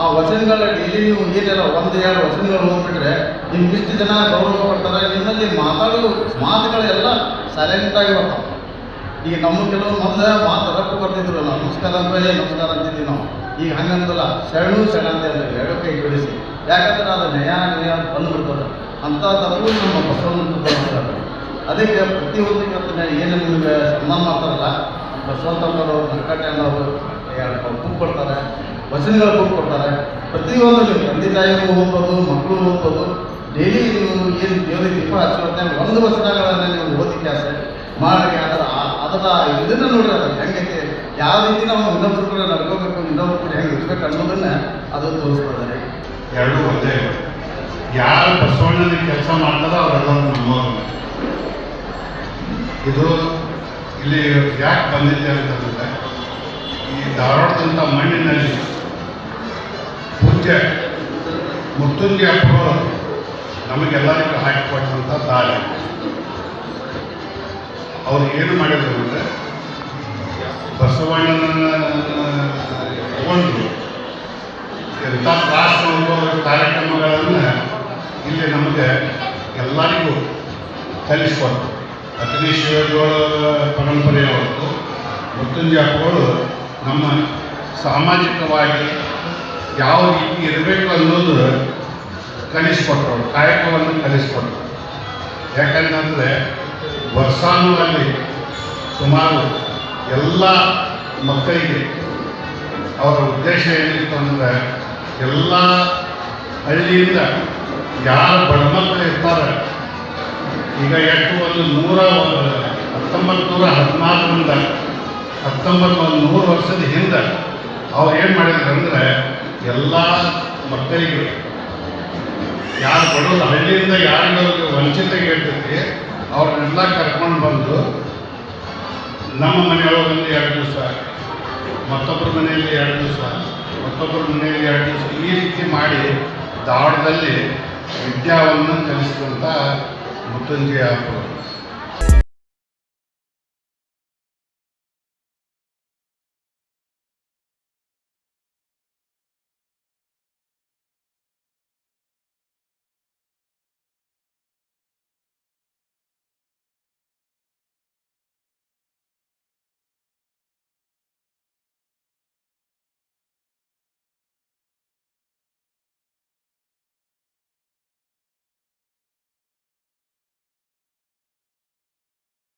ಆ ವಚನಗಳ ಡೈಲಿ ನೀವು ಏನೆಲ್ಲ ಒಂದು ಎರಡು ವಚನಗಳು ಹೋಗ್ಬಿಟ್ರೆ ನಿಮ್ಗೆ ಇಷ್ಟು ಜನ ಗೌರವ ಕೊಡ್ತಾರೆ, ನಿಮ್ಮಲ್ಲಿ ಮಾತಾಡೋ ಮಾತುಗಳೆಲ್ಲ ಸೈಲೆಂಟ್ ಆಗಿ ಬರ್ತಾವೆ. ಈಗ ನಮ್ಮ ಕೆಲವು ಮೊದಲ ಮಾತು ಬರ್ತಿದ್ರು ನಾವು ನಮಸ್ಕಾರ ಅಂದ್ರೆ ನಮಸ್ಕಾರ ಅಂತಿದ್ವಿ ನಾವು. ಈಗ ಹಂಗಂದಲ್ಲ, ಶರಣು ಶರಣ ಅಂತ ಎರಡು ಕೈ ಜೋಡಿಸಿ. ಯಾಕಂದ್ರೆ ಅದು ನಯ ನಯ ಬಂದ್ಬಿಡ್ತದೆ. ಅಂತ ತಪ್ಪು ನಮ್ಮ ಬರ್ತಾರೆ ಅದಕ್ಕೆ ಪ್ರತಿಯೊಂದು ಇವತ್ತು ಏನು ನಿಮಗೆ ಸನ್ಮಾನ ಮಾಡ್ತಾರಲ್ಲ ಬಸವಂತಪ್ಪನವರು ವೆಂಕಟಣ್ಣವರು ಬುಕ್ ಕೊಡ್ತಾರೆ ವಚನಗಳ ಬುಕ್ ಕೊಡ್ತಾರೆ. ಪ್ರತಿಯೊಂದು ತಂದೆ ತಾಯಿಗೂ ಓದ್ಬೋದು ಮಕ್ಕಳು ಓದ್ಬೋದು ಡೈಲಿ ನೀವು ಏನು ದೇವರಿಗೆ ದೀಪ ಹಚ್ಚಿರುತ್ತೆ ಒಂದು ವಚನಗಳನ್ನು ನೀವು ಓದಿ ಆಸೆ ಮಾಡಿ ಅದರ ಅದರ ಇದನ್ನು ನೋಡ್ರಿ ಅದು ಹೆಂಗೈತೆ, ಯಾವ ರೀತಿ ನಾವು ಇನ್ನೊಬ್ರು ಕೂಡ ನಡ್ಕೋಬೇಕು, ಇನ್ನೊಬ್ರು ಕೂಡ ಹೆಂಗೆ ಇರ್ಬೇಕು ಅನ್ನೋದನ್ನ ಅದು ತೋರಿಸ್ತದೆ ಎರಡೂ ಒಂದೇ. ಯಾರು ಬಸವಣ್ಣನ ಕೆಲಸ ಮಾಡ್ತಾರೋ ಅವರೆಲ್ಲರೂ ನಮ್ಮವರು. ಇದು ಇಲ್ಲಿ ಯಾಕೆ ಬಂದಿದೆ ಅಂತಂದ್ರೆ, ಈ ಧಾರವಾಡದಂಥ ಮಣ್ಣಿನಲ್ಲಿ ಪೂಜ್ಯ ಮುತ್ತುಂಜಿ ಅಪ್ಪರು ನಮಗೆಲ್ಲರಿಗೂ ಹಾಕಿಕೊಟ್ಟಂಥ ದಾರಿ. ಅವ್ರು ಏನು ಮಾಡಿದ್ರು ಅಂದರೆ ಬಸವಣ್ಣನ ತಗೊಂಡು ಎಂಥ ಕ್ಲಾಸ್ ಕಾರ್ಯಕ್ರಮಗಳನ್ನು ಇಲ್ಲಿ ನಮಗೆ ಎಲ್ಲರಿಗೂ ಕಲಿಸ್ಕೊಟ್ಟು ಪರಂಪರೆಯ ಹೊರತು ಪರಂಪರೆಯವತ್ತು ಮೃತ್ಯುಂಜಯಪ್ಪಗಳು ನಮ್ಮ ಸಾಮಾಜಿಕವಾಗಿ ಯಾವ ರೀತಿ ಇರಬೇಕು ಅನ್ನೋದು ಕಲಿಸ್ಕೊಟ್ರು, ಕಾಯಕವನ್ನು ಕಲಿಸ್ಕೊಟ್ರು. ಯಾಕಂತಂದರೆ ವರ್ಷಾನುವಲ್ಲಿ ಸುಮಾರು ಎಲ್ಲ ಮಕ್ಕಳಿಗೆ ಅವರ ಉದ್ದೇಶ ಏನಿತ್ತು ಅಂದರೆ ಎಲ್ಲ ಹಳ್ಳಿಯಿಂದ ಯಾರು ಬಡ ಮಕ್ಕಳು ಇರ್ತಾರೆ? ಈಗ ಎಷ್ಟು ಒಂದು ನೂರ ಹತ್ತೊಂಬತ್ತು ನೂರ ಹದಿನಾಲ್ಕರಿಂದ ಹತ್ತೊಂಬತ್ತು ಒಂದು ನೂರು ವರ್ಷದ ಹಿಂದೆ ಅವ್ರು ಏನು ಮಾಡಿದ್ರು ಅಂದರೆ ಎಲ್ಲ ಮಕ್ಕಳಿಗೆ ಯಾರು ಬಡವರು ಹಳ್ಳಿಯಿಂದ ಯಾರಿಗೆ ವಂಚಿತ ಇರ್ತೈತಿ ಅವ್ರನ್ನೆಲ್ಲ ಕರ್ಕೊಂಡು ಬಂದು ನಮ್ಮ ಮನೆಯೊಳಗೊಂದು ಎರಡು ದಿವಸ ಮತ್ತೊಬ್ಬರ ಮನೆಯಲ್ಲಿ ಎರಡು ದಿವಸ ಮತ್ತೊಬ್ಬರ ಮನೆಯಲ್ಲಿ ಎರಡು ದಿವಸ ಈ ರೀತಿ ಮಾಡಿ ಧಾರವಾಡದಲ್ಲಿ ವಿದ್ಯಾವನ್ನು ಕಲಿಸಿದಂಥ ಮುತ್ತಂಜಿ ಅವರು